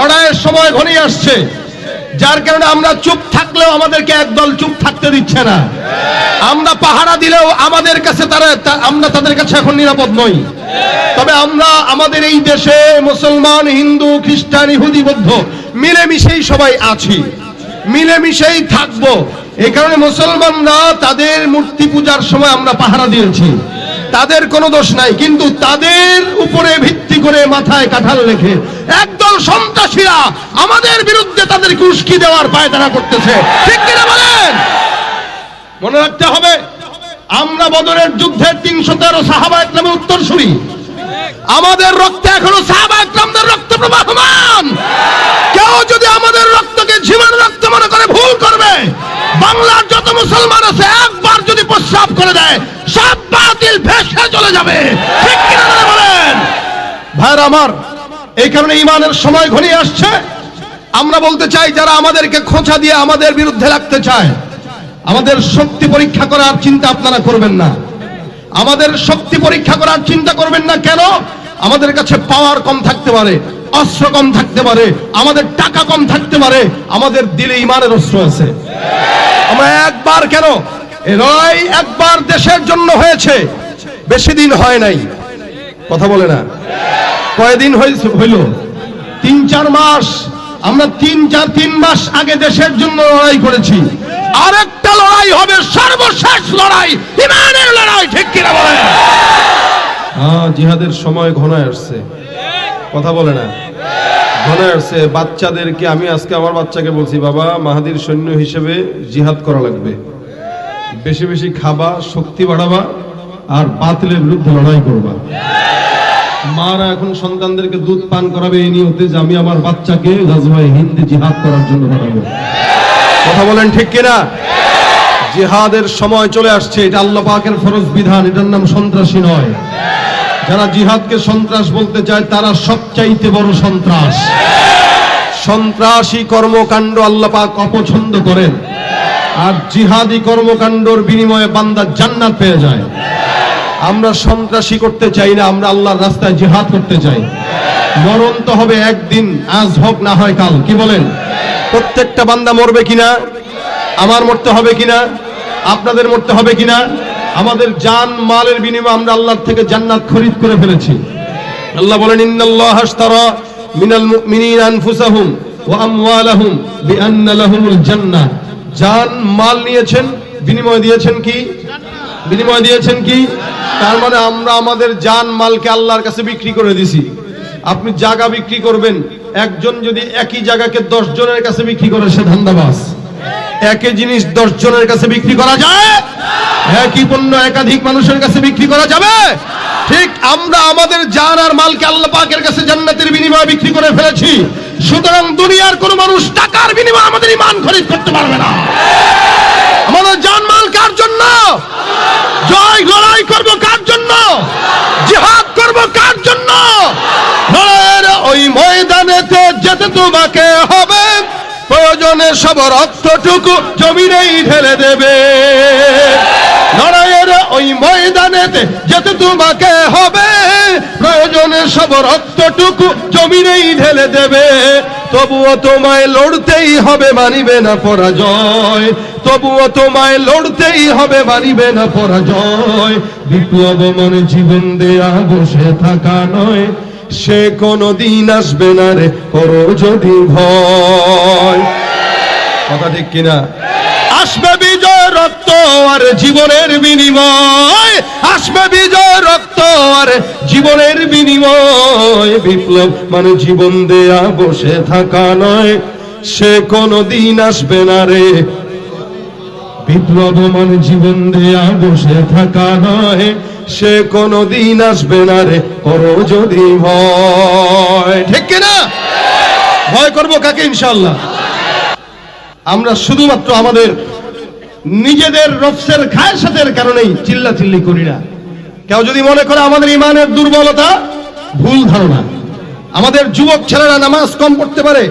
লড়াইয়ের সময় ঘনিয়ে আসছে। যার কারণে আমরা চুপ থাকলেও আমাদেরকে একদল চুপ থাকতে দিচ্ছে না। আমরা পাহারা দিলেও আমাদের কাছে তারা আমরা তাদের কাছে এখন নিরাপদ নই। তবে আমরা আমাদের এই দেশে মুসলমান, হিন্দু, খ্রিস্টান, ইহুদি, বৌদ্ধ মিলেমিশেই সবাই আছি। মিলেমিশেই থাকব। এই কারণে মুসলমানরা তাদের মূর্তি পূজার সময় আমরা পাহারা দিয়েছি। তাদের কোনো দোষ নাই, কিন্তু তাদের উপরে ভিত্তি করে মাথায় কাঁঠাল রেখে একদল সন্ত্রাসীরা আমাদের বিরুদ্ধে তাদেরকে উস্কি দেওয়ার পায়তারা করতেছে। ঠিক কিনা বলেন? মনে রাখতে হবে, আমরা বদরের যুদ্ধের তিনশো তেরো সাহাবা একরামের উত্তরসূরি। আমাদের রক্তে এখনও সাহাবা একরামদের রক্ত প্রবাহমান কেউ যদি আমাদের রক্তকে জীবন রক্ত মনে করে ভুল করবে, বাংলার যত মুসলমান আছে একবার যদি প্রস্রাব করে দেয়, সব বাতিল ভেসে চলে যাবে। ঠিক কিনা ভাইরা আমার, এই কারণে ইমানের সময় ঘনিয়ে আসছে। আমরা বলতে চাই, যারা আমাদেরকে খোঁচা দিয়ে আমাদের বিরুদ্ধে রাখতে চায়, আমাদের শক্তি পরীক্ষা করার চিন্তা আপনারা করবেন না। আমাদের শক্তি পরীক্ষা করার চিন্তা করবেন না কেন? আমাদের কাছে পাওয়ার কম থাকতে পারে, অস্ত্র কম থাকতে পারে, আমাদের টাকা কম থাকতে পারে, আমাদের দিলে ইমানের অস্ত্র আছে। আমরা একবার কেন? এ লড়াই একবার দেশের জন্য হয়েছে, বেশি দিন হয় নাই। কথা বলে না। কয়দিন হয়েছে হইল? তিন, চার মাস। আমরা তিন, চার, তিন মাস আগে দেশের জন্য লড়াই করেছি। আরেকটা লড়াই হবে, সর্বশেষ লড়াই, ইমানের লড়াই, ঠিক কিনা বলেন? হ্যাঁ জিহাদের সময় ঘনায় আসছে। কথা বলে না? ঘনায় আসছে। বাচ্চাদেরকে আমি আজকে আমার বাচ্চাকে বলছি, বাবা, মাহাদির সৈন্য হিসেবে জিহাদ করা লাগবে। বেশি বেশি খাবা, শক্তি বাড়াবা, আর বাতিলের বিরুদ্ধে লড়াই করবা। মারা এখন সন্তানদেরকে দুধ পান করাবে, এই নিয়তে যে আমি আমার বাচ্চাকে গাজওয়ায় হিন্দি জিহাদ করার জন্য পাঠাবো কথা বলেন ঠিক কিনা? জিহাদের সময় চলে আসছে, এটা আল্লাহ পাকের ফরজ বিধান, এটার নাম সন্ত্রাসী নয়। যারা জিহাদকে সন্ত্রাস বলতে চায়, তারা সবচাইতে বড় সন্ত্রাস। সন্ত্রাসী কর্মকাণ্ড আল্লাহ পাক অপছন্দ করেন। আর জিহাদি কর্মকাণ্ডর বিনিময়ে বান্দা জান্নাত পেয়ে যায়। আমরা সন্ত্রাসী করতে চাই না, আমরা আল্লাহর রাস্তায় জিহাদ করতে চাই। মরণ তো হবে একদিন, আজ হোক না হয় কাল, কি বলেন? প্রত্যেকটা বান্দা মরবে কিনা? আমার মরতে হবে কিনা? আপনাদের মরতে হবে কিনা? আমাদের জান মালের বিনিময়ে আমরা আল্লাহর থেকে জান্নাত খরিদ করে ফেলেছি। আল্লাহ বলেন, ইন্নাল্লাহ আশতারা মিনাল মুমিনিনা আনফুসাহুম ওয়া আমওয়ালাহুম বিআন্না লাহুমুল জান্নাহ। জান মাল নিয়েছেন, বিনিময় দিয়েছেন কি? বিনিময় দিয়েছেন কি? তার মানে আমরা আমাদের জান মালকে আল্লাহর কাছে বিক্রি করে দিছি। আপনি জায়গা বিক্রি করবেন, একজন যদি একই জায়গাকে দশ জনের কাছে বিক্রি করে, সে ধান্দাবাস একই জিনিস দশ জনের কাছে বিক্রি করা যায়? একই পণ্য একাধিক মানুষের কাছে বিক্রি করা যাবে? ঠিক, আমরা আমাদের জান আর মালকে আল্লাহ পাকের কাছে জান্নাতের বিনিময়ে বিক্রি করে ফেলেছি। সুতরাং দুনিয়ার কোন মানুষ টাকার বিনিময়ে আমাদের ইমান খরিদ করতে পারবে না। জানমাল কার জন্য? জয় লড়াই করব কার জন্য? জিহাদ করব কার জন্য? লড়াইয়ের ওই ময়দানেতে যেতে তোমাকে হবে। প্রয়োজনে সব রক্তটুকু জমিনেই ঢেলে দেবে। লড়াইয়ের ওই ময়দানেতে যেতে তোমাকে হবে। সব রক্তটুকু জমিনেই ঢেলে দেবে। তবুও তোমায় লড়তেই হবে, মানিবে না পরাজয়। তবুও তোমায় লড়তেই হবে, মানিবে না পরাজয়। বিপ্লব মনে জীবন দেয়া বসে থাকা নয়, সে কোনো দিন আসবে না রে, করো যদি ভয়। কথা ঠিক কিনা? আসবে বিজয় রক্ত আর জীবনের বিনিময়। আসবে বিজয় রক্ত আর জীবনের বিনিময় বিপ্লব। মানে জীবন দেয়া বসে থাকা নয়, সে কোনো দিন আসবে না রে। বিপ্লব মানে জীবন দেয়া বসে থাকা নয়, সে কোনো দিন আসবে না রে। করো যদি ভয়। ঠিক কিনা ভয় করব কাকে ইনশাল্লাহ আমরা শুধুমাত্র আমাদের নিজেদের রফসের খায়সাতের কারণেই চিল্লা চিল্লি করি না। কেউ যদি মনে করে আমাদের ইমানের দুর্বলতা, ভুল ধারণা, আমাদের যুবক ছেলেরা নামাজ কম পড়তে পারে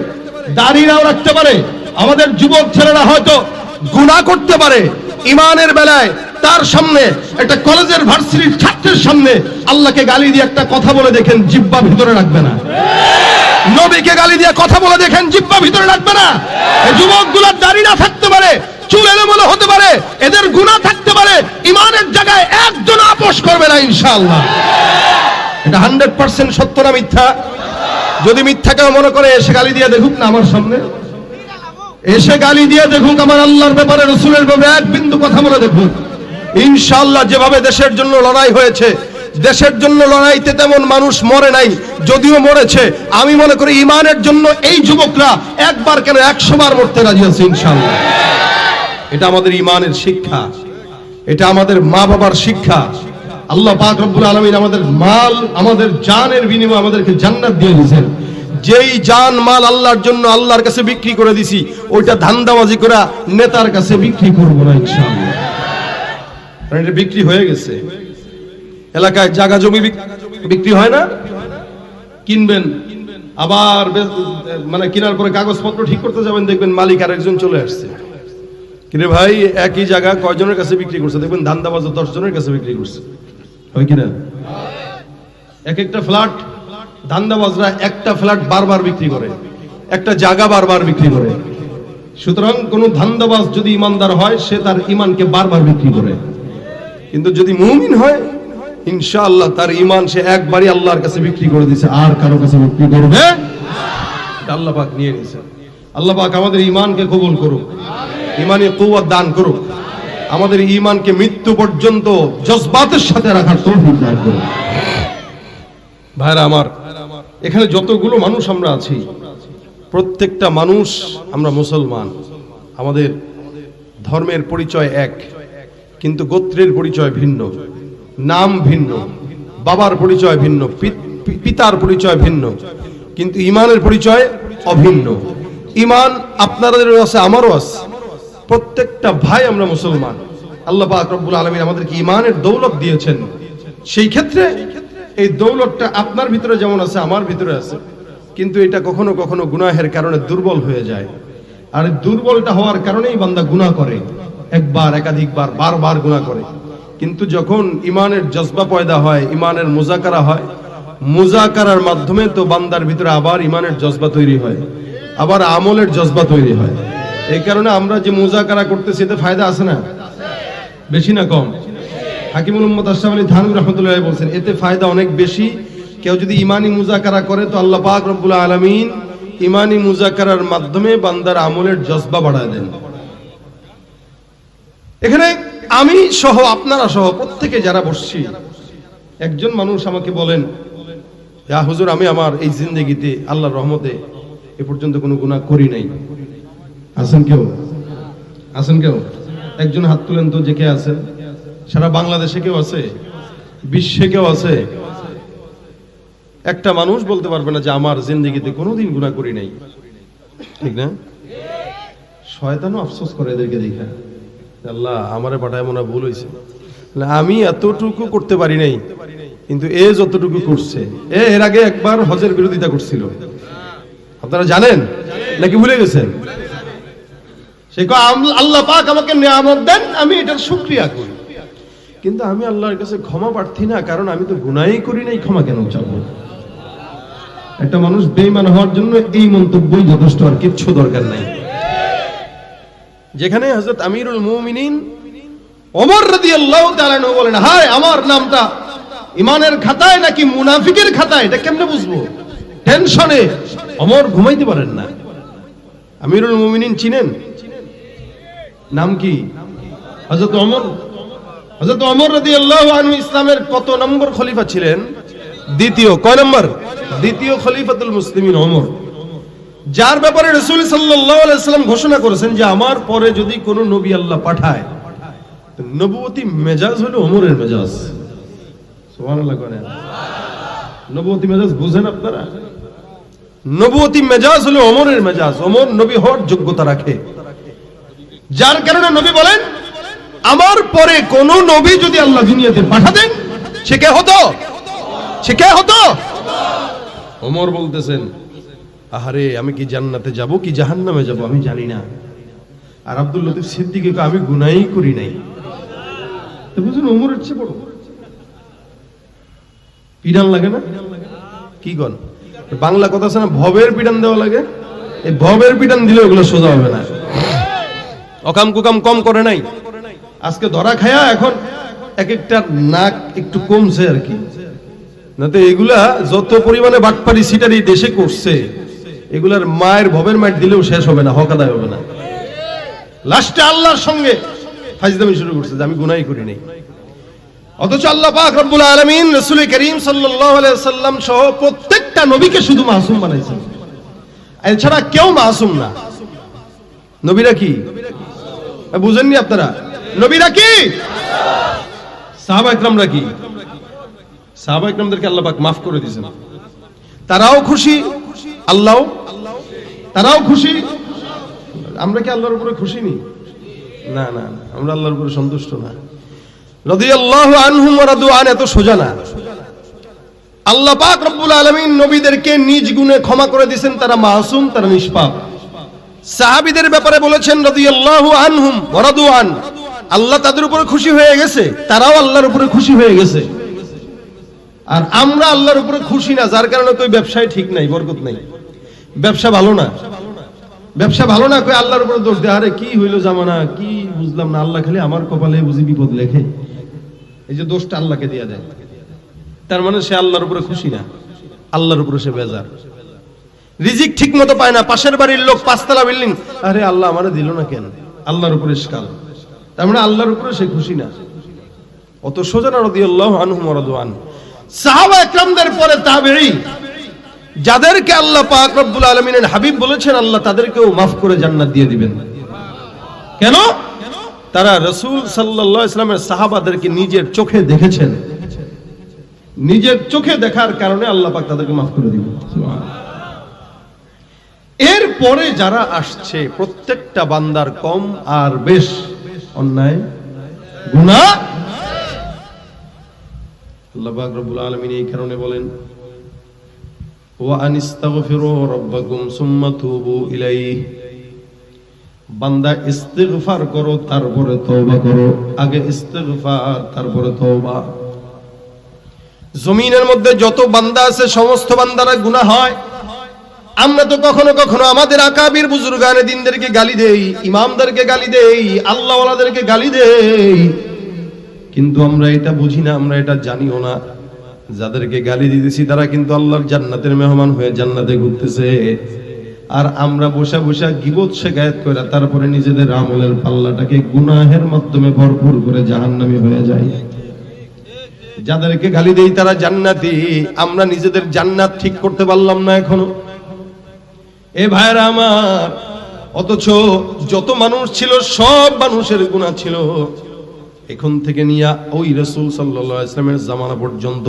দাড়িরাও রাখতে পারে, আমাদের যুবক ছেলেরা হয়তো গুণা করতে পারে, ইমানের বেলায় তার সামনে একটা কলেজের ভার্সিটির ছাত্রের সামনে আল্লাহকে গালি দিয়ে একটা কথা বলে দেখেন, জিব্বা ভিতরে রাখবে না। নবীকে গালি দিয়ে কথা বলে দেখেন, জিব্বা ভিতরে রাখবে না। যুবকগুলোর দাড়ি না থাকতে পারে চুল এলোমেলো হতে পারে, এদের গুণা থাকতে পারে ইমানের জায়গায় একজন আপোষ করবে না ইনশাআল্লাহ। এটা হান্ড্রেড পার্সেন্ট সত্য না মিথ্যা? যদি মিথ্যা কেউ মনে করে, এসে গালি দিয়ে দেখুক না আমার সামনে। এসে গালি দিয়ে দেখুক আমার আল্লাহর ব্যাপারে, রসুলের ব্যাপারে এক বিন্দু কথা বলে দেখুক। ইনশাআল্লাহ যেভাবে দেশের জন্য লড়াই হয়েছে, দেশের জন্য লড়াইতে তেমন মানুষ মরে নাই, যদিও মরেছে। আমি মনে করি ইমানের জন্য এই যুবকরা একবার কেন একশো বার মরতে রাজি আছে ইনশাআল্লাহ। এটা আমাদের ইমানের শিক্ষা। এটা আমাদের মা বাবার শিক্ষা। আল্লাহ পাক রব্বুল আলমিন আমাদের মাল, আমাদের জানের বিনিময়ে আমাদেরকে জান্নাত দিয়ে দিয়েছেন। যেই জান, মাল আল্লাহর জন্য আল্লাহর কাছে বিক্রি করে দিছি, ওইটা ধান্দাবাজি করে নেতার কাছে বিক্রি করব না ইনশাআল্লাহ। এটা বিক্রি হয়ে গেছে। এলাকায় জায়গা জমি বিক্রি হয় না? কিনবেন, আবার মানে কেনার পরে কাগজপত্র ঠিক করতে যাবেন, দেখবেন মালিক আরেকজন চলে আসছে। কিরে ভাই, একই জায়গা কয়জনের কাছে বিক্রি করছে? দেখবেন ধান্দাবাজ দশ জনের কাছে বিক্রি করছে। হয় কিনা? এক একটা ফ্ল্যাট ধান্দাবাজরা একটা ফ্ল্যাট বারবার বিক্রি করে, একটা জায়গা বারবার বিক্রি করে। সুতরাং কোন ধান্দাবাজ যদি ইমানদার হয়, সে তার ইমানকে বারবার বিক্রি করে। কিন্তু যদি মুমিন হয়, ইনশাআল্লাহ তার ইমান সে একবারই আল্লাহর কাছে বিক্রি করে দিছে আর কারও কাছে বিক্রি করবে আল্লাহ পাক নিয়ে নিছে আল্লাহ পাক আমাদের ইমানকে কবুল করুক। ইমানে কুয়াত দান করুক। আমাদের ইমানকে মৃত্যু পর্যন্ত জজবাতের সাথে রাখার তৌফিক দান করুক। ভাইরা আমার, এখানে যতগুলো মানুষ আমরা আছি, প্রত্যেকটা মানুষ আমরা মুসলমান। আমাদের ধর্মের পরিচয় এক, কিন্তু গোত্রের পরিচয় ভিন্ন, নাম ভিন্ন, বাবার পরিচয় ভিন্ন পিতার পরিচয় ভিন্ন, কিন্তু ইমানের পরিচয় অভিন্ন। ইমান আপনাদেরও আছে, আমারও আছে। প্রত্যেকটা ভাই আমরা মুসলমান। আল্লাহ পাক রব্বুল আলমিন আমাদেরকে ইমানের দৌলত দিয়েছেন। সেই ক্ষেত্রে এই দৌলতটা আপনার ভিতরে যেমন আছে, আমার ভিতরে আছে। কিন্তু এটা কখনো কখনো গুনাহের কারণে দুর্বল হয়ে যায়। আর দুর্বলটা হওয়ার কারণেই বান্দা গুনাহ করে। একবার, একাধিকবার, বারবার গুনাহ করে। কিন্তু যখন ইমানের জজবা পয়দা হয় ইমানের মুজাকারা হয়, মুজাকারার মাধ্যমে তো বান্দার ভিতরে আবার ইমানের জজবা তৈরি হয়, আবার আমলের জজবা তৈরি হয়। এই কারণে আমরা যে মুজাকারা করতেছি, এতে ফায়দা আছে না? বেশি না কম? হাকিমুল উম্মদ আশরাফ আলী থানবী রহমতুল্লাহ বলছেন, এতে ফায়দা অনেক বেশি। কেউ যদি ইমানি মুজাকারা করে, তো আল্লাহ পাক রব্বুল আলামিন ইমানি মুজাকারার মাধ্যমে বান্দার আমলের জজবা বাড়ায় দেন। এখানে আমি সহ, আপনারা সহ, প্রত্যেকে যারা বসছি, একজন মানুষ আমাকে বলেন হুজুর, আমি আমার এই জিন্দগিতে, আল্লাহর রহমতে এ পর্যন্ত কোনো গুনাহ করি নাই। আছেন কেউ? আছেন কেউ? একজন হাত তুলেন তো যে কে আছেন? সারা বাংলাদেশে কেউ আছে? বিশ্বে কেউ আছে? একটা মানুষ বলতে পারবে না যে আমার জিন্দগিতে কোনোদিন গুনাহ করি নাই। ঠিক না? শয়তানও আফসোস করে এদেরকে দেখা। আল্লাহ, আমারে পাঠায় মনে ভুল হয়েছে আমি এতটুকু করতে পারি নাই, কিন্তু এ যতটুকু করছে, এ এর আগে একবার হজের বিরোধিতা করছিল। আপনারা জানেন? নাকি ভুলে গেছেন? সে আল্লাহ পাক আমাকে নিয়ামত দেন, আমি এটার শুক্রিয়া করি। কিন্তু আমি আল্লাহর কাছে ক্ষমা প্রার্থী না, কারণ আমি তো গুনাই করি নাই, ক্ষমা কেন চাবো? একটা মানুষ বেইমান হওয়ার জন্য এই মন্তব্যই যথেষ্ট, আর কিচ্ছু দরকার নাই। যেখানে হযরত আমিরুল মুমিনিন ওমর রাদিয়াল্লাহু তাআলা বলেন, হায়, আমার নামটা ইমানের খাতায় নাকি মুনাফিকের খাতায়? এটা কেমনে বুঝব? টেনশনে। ওমর ঘুমাইতে পারেন না। আমিরুল মুমিনিন চিনেন? নাম কি? হযরত ওমর? হযরত ওমর রাদিয়াল্লাহু আনহু ইসলামের কত নম্বর খলিফা ছিলেন? দ্বিতীয়, কয় নম্বর? দ্বিতীয় খলিফাতুল মুসলিমিন অমর যার ব্যাপারে রসুল সাল্লাম ঘোষণা করেছেন যে, আমার পরে যদি কোনো নবী আল্লাহ পাঠায়, তো নবুয়তি মেজাজ হলো ওমরের মেজাজ। নবুয়তি মেজাজ বুঝেন আপনারা? নবুয়তি মেজাজ হলো ওমরের মেজাজ। ওমর নবী হওয়ার যোগ্যতা রাখে। যার কারণে নবী বলেন, আমার পরে কোন নবী যদি আল্লাহ দুনিয়াতে পাঠাতেন, সে কে হতো? সে কে হতো? ওমর বলতেছেন, আহারে, আমি কি জান্নাতে যাব, কি জাহান্নামে যাব, আমি জানি না। আর আব্দুল লতিফ সিদ্দিকে আমি গুনাই করি নাই। বুঝুন, ওমরের চেয়ে বড়। পিরান লাগে না? কি গন বাংলা কথা আছে না, ভবের পিটান দেওয়া লাগে? এই ভবের পিটান দিলে ওগুলো সোজা হবে না। অকাম কুকাম কম করে নাই। আজকে ধরা খায়া এখন এক একটা নাক একটু কমছে আর কি। না তো এগুলা যত পরিমাণে বাটপারি সিটারি দেশে করছে, এগুলার মায়ের ভবের মাইট দিলেও শেষ হবে না, হক আদায় হবে না। লাস্টে আল্লাহর সঙ্গে ফাইজদামি শুরু করছে যে আমি গুনাই করি নাই। অথচ আল্লাহ পাক রব্বুল আলামিন রাসূল করিম সাল্লাল্লাহু আলাইহি সাল্লাম সহ প্রত্যেকটা নবীকে শুধু মাসুম বানাইছেন। এছাড়া কেউ মাসুম না। নবীরা কি? বুঝেননি আপনারা? নবীরা কি? সাহাবা কি? সাহাবা ইকরামদেরকে আল্লাহ পাক মাফ করে দিয়েছেন। তারাও খুশি আল্লাহ তারাও খুশি। আমরা কি আল্লাহর উপরে খুশি নি? না না না, আমরা আল্লাহর উপরে সন্তুষ্ট না। রাদিয়াল্লাহু আনহুম ওয়া রাদু আন এত সোজা না। আল্লাহ পাক রব্বুল আলামিন নবীদেরকে নিজ গুণে ক্ষমা করে দিয়েছেন তারা মাসুম তারা নিষ্পাপ। সাহাবীদের ব্যাপারে বলেছেন রাদিয়াল্লাহু আনহুম ওয়া রাদু আন। আল্লাহ তাদের উপরে খুশি হয়ে গেছে, তারাও আল্লাহর উপরে খুশি হয়ে গেছে। আর আমরা আল্লাহর উপরে খুশি না, যার কারণে কই ব্যবসায় ঠিক নাই, বরকত নাই। ব্যবসা ভালো না। ব্যবসা ভালো না, কই আল্লাহর উপরে দোষ দেয়। আরে কি হইল জামানা, কি বুঝলাম না, আল্লাহ খালি আমার কপালে বুঝি বিপদ লেখে। এই যে দোষটা আল্লাহকে দিয়ে দেয়। তার মানে সে আল্লাহর উপরে খুশি না, আল্লাহর উপরে সে বেজার। রিজিক ঠিক মতো পায় না, পাশের বাড়ির লোক পাঁচতলা বিল্ডিং আরে আল্লাহ আমারে দিল না কেন? আল্লাহর উপরে স্কাল তার মানে আল্লাহর উপরে সে খুশি না। অত সোজা না রাদিয়াল্লাহু আনহুম ওয়া রাদু সাহাবা একরামদের পরে তাবেঈ, যাদেরকে আল্লাহ পাক রব্বুল আলামিনের হাবিব বলেছেন, আল্লাহ তাদেরকেও মাফ করে জান্নাত দিয়ে দিবেন। কেন? তারা রসুল আলাইহি ইসলামের সাহাবাদেরকে নিজের চোখে দেখেছেন। নিজের চোখে দেখার কারণে আল্লাহ পাক তাদেরকে মাফ করে দিবেন। এরপরে যারা আসছে, প্রত্যেকটা বান্দার কম আর বেশ। অন্যায়? গুনাহ? আল্লাহ আলামিন এই কারণে বলেন বান্দা করো, তারপরে করো। আগে তারপরে জমিনের মধ্যে যত বান্দা আছে, সমস্ত বান্দারা গুনাহ হয়। আমরা তো কখনো কখনো আমাদের আকাবির বুজুর্গানে দিনদেরকে গালি দেই, ইমামদেরকে গালি দেই, আল্লাহওয়ালাদেরকে গালি দেই। কিন্তু আমরা এটা বুঝি না, আমরা এটা জানিও না। যাদেরকে গালি দিতেছি, তারা কিন্তু আল্লাহর জান্নাতের মেহমান হয়ে জান্নাতে ঘুরতেছে। আর আমরা বসা বসে গিবত শেখায়ত করে তারপরে নিজেদের আমলের পাল্লাটাকে গুনাহের মাধ্যমে ভরপুর করে জাহান্নামী হয়ে যায় যাদেরকে গালি দেই, তারা জান্নাতি। আমরা নিজেদের জান্নাত ঠিক করতে পারলাম না এখনও। এ ভাইরা আমার, অথচ যত মানুষ ছিল, সব মানুষের গুণা ছিল। এখন থেকে নিয়ে ওই রসুল সাল্লাহ ইসলামের জামানা পর্যন্ত,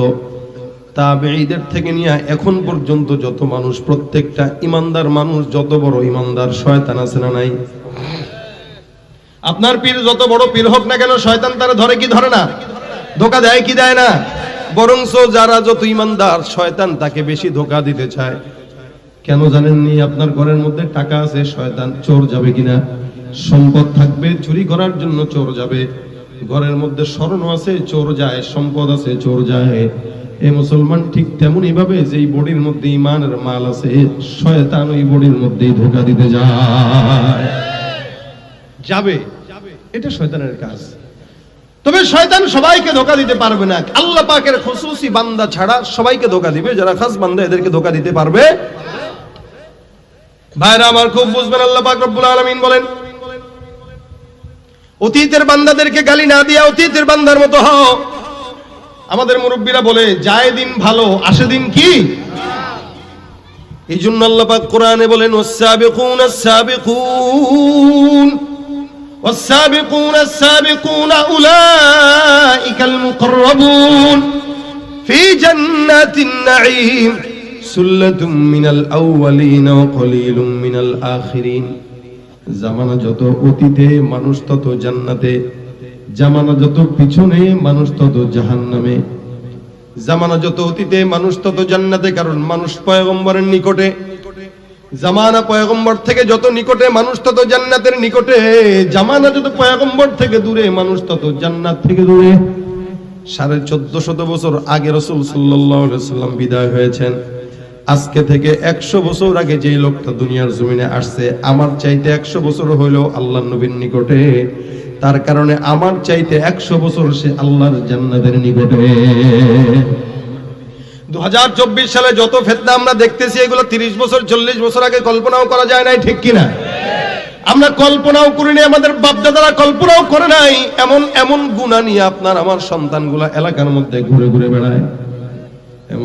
তাবেঈদের থেকে নিয়ে এখন পর্যন্ত যত মানুষ, প্রত্যেকটা ইমানদার মানুষ, যত বড় ইমানদার শয়তান আছে না নাই? আপনার পীর যত বড় পীর হোক না কেন, শয়তান তারা ধরে কি ধরে না? ধোকা দেয় কি দেয় না? বরংস যারা যত ইমানদার শয়তান তাকে বেশি ধোকা দিতে চায়। কেন জানেননি আপনার ঘরের মধ্যে টাকা আছে, শয়তান চোর যাবে কিনা? সম্পদ থাকবে, চুরি করার জন্য চোর যাবে। ঘরের মধ্যে স্মরণ আছে, চোর যায়। সম্পদ আছে, চোর যায়। এ মুসলমান ঠিক তেমনই ভাবে যে বডির মধ্যে ইমানের মাল আছে, শয়তান ওই বডির মধ্যেই ধোকা দিতে যায়। যাবে। এটা শয়তানের কাজ। তবে শয়তান সবাইকে ধোকা দিতে পারবে না। আল্লাহ পাকের খুসুসি বান্দা ছাড়া সবাইকে ধোকা দিবে। যারা খাস বান্দা এদেরকে ধোকা দিতে পারবে ভাইরা আমার খুব বুঝবেন আল্লাহ পাক রব্বুল আলামিন বলেন অতীতের বান্দাদেরকে গালি না দিয়া অতীতের বান্দার মতো হও আমাদের মুরব্বীরা বলে যায় দিন ভালো আসে দিন কি এই জন্য আল্লাহ পাক কোরআনে বলেন ওয়াসাবিকুন আস-সাবিকুন والسابقون السابقون أولئك المقربون في جنات النعيم সুল্লাতুম মিনাল আউয়ালিন ওয়া মিনাল আখিরিন। জামানা যত অতীতে, মানুষ তত জান্নাতে। জামানা যত পিছনে, মানুষ তত জাহান্নামে। জামানা যত অতীতে, মানুষ তত জান্নাতে, কারণ মানুষ পয়গম্বরের নিকটে। জামানা পয়গম্বর থেকে যত নিকটে, মানুষ তত জান্নাতের নিকটে। জামানা যত পয়গম্বর থেকে দূরে, মানুষ তত জান্নাত থেকে দূরে। সাড়ে চোদ্দ শত বছর আগে রসুল সাল্লাম বিদায় হয়েছেন। আজকে থেকে একশো বছর আগে যে লোকটা দুনিয়ার জমিনে আসছে, আমার চাইতে একশো বছর হইল আল্লাহ নবীর নিকটে। তার কারণে আমার চাইতে একশো বছর সে আল্লাহর জান্নাতের নিকটে। দু সালে যত ফেতনা আমরা দেখতেছি, এগুলো তিরিশ বছর, চল্লিশ বছর আগে কল্পনাও করা যায় নাই, ঠিক কিনা? আমরা কল্পনাও করিনি, আমাদের বাপদাদারা কল্পনাও করে নাই, এমন এমন গুণা নিয়ে আপনার আমার সন্তানগুলা এলাকার মধ্যে ঘুরে ঘুরে বেড়ায়।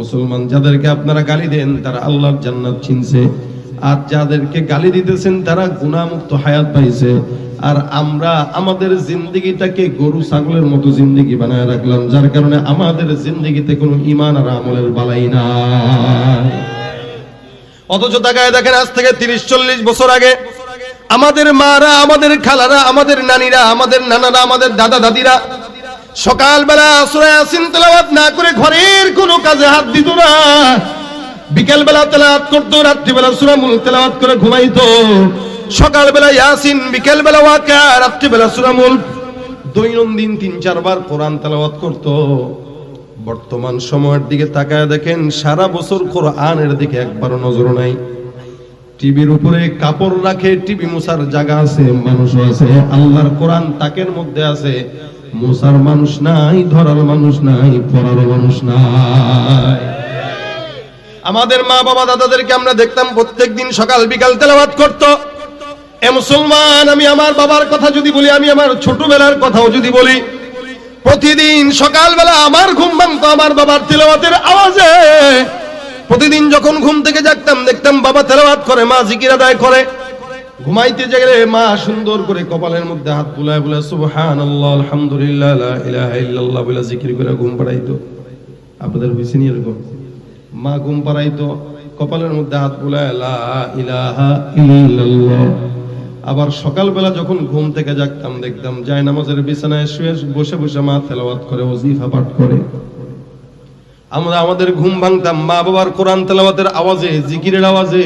মুসলমান যাদেরকে আপনারা গালি দেন, তারা আল্লাহর জান্নাত চিনছে। আর যাদেরকে গালি দিতেছেন, তারা গুণামুক্ত হায়াত পাইছে। আর আমরা আমাদের জিন্দগিটাকে গরু, ছাগলের মতো জিন্দগি বানায় রাখলাম, যার কারণে আমাদের জিন্দগিতে কোনো ইমান আর আমলের বালাই নাই। অথচ তাকায় দেখেন, আজ থেকে তিরিশ, চল্লিশ বছর আগে আমাদের মারা, আমাদের খালারা, আমাদের নানিরা, আমাদের নানারা, আমাদের দাদা দাদিরা সকালবেলা ইয়াসিন তেলাওয়াত না করে ঘরের কোনো কাজে হাত দিত না। বিকেল বেলা তেলাওয়াত করতো, রাত্রিবেলা সূরা মুলক তেলাওয়াত করে ঘুমাইতো। সকালবেলা ইয়াসিন বিকেল বেলা ওয়াকিয়া রাত্রিবেলা সূরা মুলক দৈনন্দিন তিন চারবার কোরআন তেলাওয়াত করতো। বর্তমান সময়ের দিকে তাকায় দেখেন, সারা বছর কোরআনের দিকে একবারও নজর নাই। টিভির উপরে কাপড় রাখে, টিভি মুসার জায়গা আছে মানুষ আছে, আল্লাহর কোরআন তাকের মধ্যে আছে। মুসার মানুষ নাই, ধরার মানুষ নাই পড়ার মানুষ নাই। আমাদের মা বাবা দাদাদেরকে আমরা দেখতাম প্রত্যেক দিন সকাল বিকাল তেলাওয়াত করত। এ মুসলমান, আমি আমার বাবার কথা যদি বলি, আমি আমার ছোটবেলার কথাও যদি বলি, প্রতিদিন সকালবেলা আমার ঘুম ভাঙতো আমার বাবার তেলাওয়াতের আওয়াজে। প্রতিদিন যখন ঘুম থেকে জাগতাম, দেখতাম বাবা তেলাওয়াত করে, মা জিকির আদায় করে। ঘুমাইতে গেলে মা সুন্দর করে কপালের মধ্যে হাত বুলায় বলে, সুবহানাল্লাহ, আলহামদুলিল্লাহ, লা ইলাহা ইল্লাল্লাহ বলে জিকির করে ঘুম পাড়াইতো। আপনাদের হইছে নি এরকম? মা ঘুম পাড়াইতো, কপালের মধ্যে হাত বুলায়, লা ইলাহা ইল্লাল্লাহ আবার সকালবেলা যখন ঘুম থেকে জাগতাম, দেখতাম যায় নামাজের বিছানায় শুয়ে বসে বসে মা তেলাওয়াত করে, ওজিফা পাঠ করে। আমরা আমাদের ঘুম ভাঙতাম মা বাবার কোরআন তেলাওয়াতের আওয়াজে, জিকিরের আওয়াজে।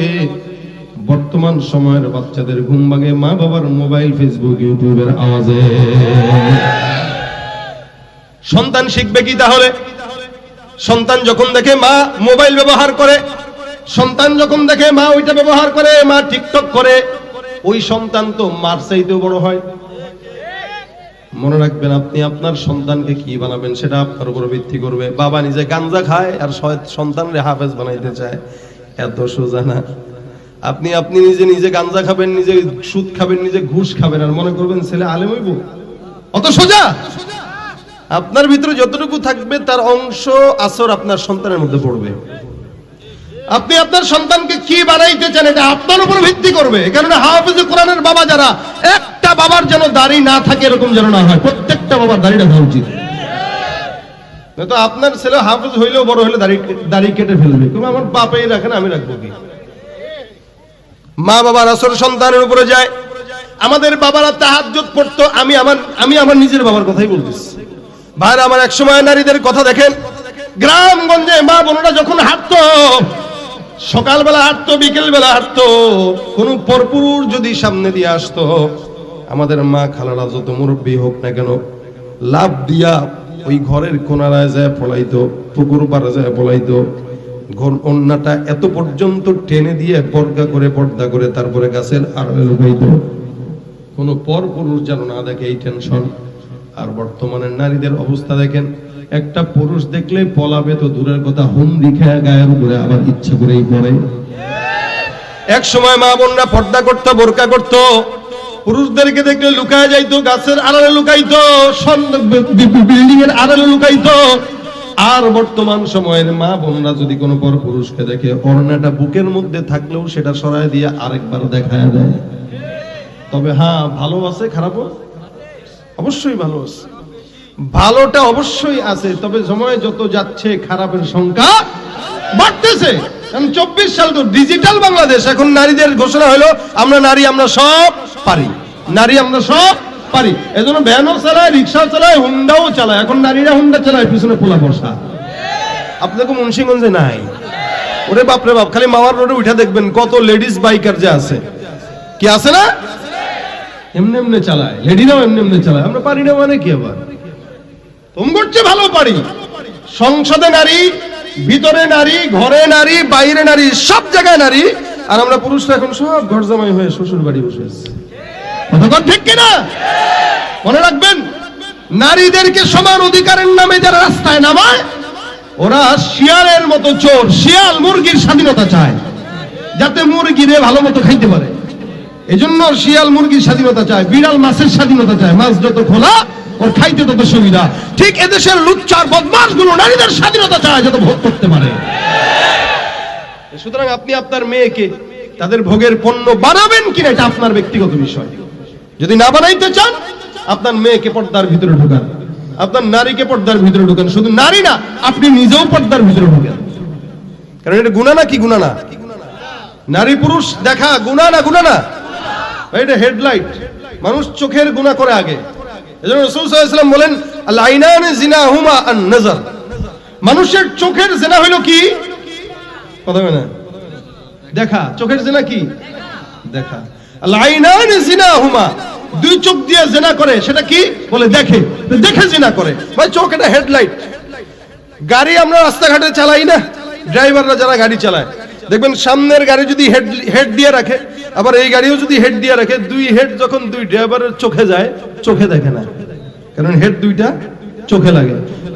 বর্তমান সময়ের বাচ্চাদের ঘুম ভাঙে মা বাবার মোবাইল ফেসবুক ইউটিউবের আওয়াজে। সন্তান শিখবে কি তাহলে? সন্তান যখন দেখে মা মোবাইল ব্যবহার করে, সন্তান যখন দেখে মা ওইটা ব্যবহার করে, মা টিকটক করে, ওই সন্তান তো মার চাইতেও বড় হয়। মনে রাখবেন আপনি আপনার সন্তানকে কি বানাবেন সেটা আপনার উপর ভিত্তি করবে। বাবা নিজে গাঞ্জা খায় আর সন্তানরে হাফেজ বানাইতে চায়। এত সোজা না। আপনি আপনি নিজে নিজে গাঞ্জা খাবেন, নিজে সুদ খাবেন, নিজে ঘুষ খাবেন, আর মনে করবেন ছেলে আলেম হইব? অত সোজা? আপনার ভিতরে যতটুকু থাকবে, তার অংশ আসর আপনার সন্তানের মধ্যে পড়বে। আপনি আপনার সন্তানকে কি বানাইতে চান, এটা আপনার উপর ভিত্তি করবে। কারণ হাফিজ কোরআনের বাবা যারা, একটা বাবার যেন দাড়ি না থাকে, এরকম যেন না হয়। প্রত্যেকটা বাবার দাড়িটা থাকা উচিত। তো আপনার ছেলে হাফিজ হইলেও বড় হলে দাড়ি দাড়ি কেটে ফেলবে। তুমি আমার বাপাই রাখেন, আমি রাখব কি? মা বাবা আসর সন্তানের উপরে যায়। আমাদের বাবারা তাহাজ্জুদ পড়তো, আমি আমার আমি আমার নিজের বাবার কথাই বলতেছি। ভাইরা আমার এক সময় নারীদের কথা দেখেন। গ্রামগঞ্জে মা বোনরা যখন হাঁটতো, সকালবেলা হাঁটতো, বিকেলবেলা হাঁটতো, কোন পরপুরুষ যদি সামনে দিয়ে আসতো, আমাদের মা খালারা যত মুরব্বী হোক না কেন লাভ দিয়া ওই ঘরের কোনারায় যায় পলাইতো, পুকুর পাড়ে যায় পলাইতো ঘর অন্যটা এত পর্যন্ত টেনে দিয়ে পর্দা করে পর্দা করে তারপরে গাছের আড়ালে লুকাইতো। কোনো পর পুরুষ যেন না দেখে এই টেনশন। আর বর্তমানে নারীদের অবস্থা দেখেন, একটা পুরুষ দেখলে পলাবে তো দূরের কথা, হুমড়ি খেয়ে গায়ের উপরে আবার ইচ্ছে করেই পড়ে। এক সময় মা বোনরা পর্দা করতো, বোরকা করতো। পুরুষদেরকে দেখলে লুকায় যাইতো, গাছের আড়ালে লুকাইতো বিল্ডিং এর আড়ালে লুকাইতো। আর বর্তমান সময়ের মা বোনরা যদি কোনো পর পুরুষকে দেখে অরণাটা বুকের মধ্যে থাকলেও সেটা সরায় দিয়ে আরেকবার দেখায় দেয়। তবে হ্যাঁ ভালো আছে খারাপও অবশ্যই ভালো আছে। ভালোটা অবশ্যই আছে, তবে সময় যত যাচ্ছে, খারাপের সংখ্যা বাড়তেছে। চব্বিশ সাল তো ডিজিটাল বাংলাদেশ, এখন নারীদের ঘোষণা হলো, আমরা নারী, আমরা সব পারি। নারী, আমরা সব পারি। এজন্য ভ্যানও চালায় রিক্সাও চালায় হুন্ডাও চালায়। এখন নারীরা হুন্ডা চালায় পিছনে পোলা বসা আপনাকে মুন্সিগঞ্জে নাই? ওরে বাপরে বাপ খালি মাওয়ার রোডে উঠে দেখবেন কত লেডিস বাইকার যে আছে। কি আছে না? এমনি এমনি চালায় লেডিরাও এমনি এমনি চালায়। আমরা পারি না মানে কি আবার? তুমি করছে ভালো পারি। সংসদে নারী ভিতরে নারী ঘরে নারী বাইরে নারী সব জায়গায় নারী। আর আমরা পুরুষরা এখন সব ঘর জামাই হয়ে শ্বশুর বাড়ি বসে আছি। কতক্ষণ ঠিক কিনা? মনে রাখবেন, নারীদেরকে সমান অধিকারের নামে যারা রাস্তায় নামায়, ওরা শিয়ালের মতো চোর, শিয়াল মুরগির স্বাধীনতা চায়, যাতে মুরগিরে ভালো মতো খাইতে পারে। এজন্য শিয়াল মুরগির স্বাধীনতা চায়, বিড়াল মাছের স্বাধীনতা চায়, মাছ যত খোলা, ওর খাইতে তত সুবিধা। ঠিক এদেশের লুচ্চার বদমাসগুলো নারীদের স্বাধীনতা চায়, যত ভোগ করতে পারে। সুতরাং আপনি আপনার মেয়েকে তাদের ভোগের পণ্য বানাবেন কিনা, এটা আপনার ব্যক্তিগত বিষয়। যদি না বানাইতে চান, আপনার মেয়েকে পর্দার ভিতরে ঢুকান। আপনার নারীকে পর্দার ভিতরে ঢুকান। শুধু নারী না, আপনি নিজেও পর্দার ভিতরে ঢুকেন। কারণ এটা গুণা না কি গুণা না? নারী পুরুষ দেখা গুণা না গুণা না? এটা হেডলাইট। মানুষ চোখের গুণা করে আগে। এজন্য রাসূল সাল্লাল্লাহু বলেন আল আইনান জিনাহুমা আন নজর মানুষের চোখের জেনা হলো কি? কথা না? দেখা। চোখের জেনা কি? দেখা। আল আইনান জিনাহুমা। দুই চোখ দিয়ে জেনা করে, সেটা কি? বলে দেখে। দেখে জেনা করে। ভাই, চোখ এটা হেডলাইট। গাড়ি আমরা রাস্তাঘাটে চালাই না। ড্রাইভাররা যারা গাড়ি চালায়। দেখবেন সামনের গাড়ি যদি হেড হেড দিয়ে রাখে, আবার এই গাড়িও যদি হেড দিয়ে রাখে, দুই হেড যখন দুই ড্রাইভারের চোখে যায়, চোখে দেখে না। কারণ হেড দুইটা চোখে লাগে।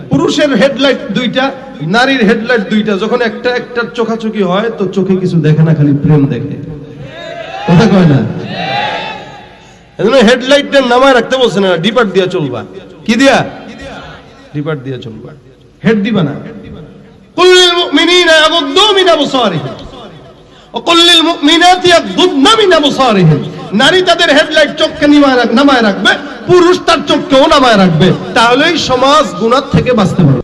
পুরুষের হেডলাইট দুইটা, নারীর হেডলাইট দুইটা। যখন একটা একটা চোখাচোখি হয়, তো চোখে কিছু দেখে না, খালি প্রেম দেখে। কথা কয় না? এজন্য হেডলাইটটা রাখতে বলছে না দিয়া চলবা। কি দিয়া? দিয়া চলবা। হেড দিবা না। কুল্লিল মুমিনিনা ইয়াগুদ্দু মিন আবসারিহিম। কুল্লিল মুমিনাতি ইয়াগুদ্দু মিন আবসারিহিম। নারী তাদের হেডলাইট চোখকে নামায় রাখবে পুরুষ তার চোখকেও নামায় রাখবে। তাহলেই সমাজ গুণার থেকে বাঁচতে পারবে।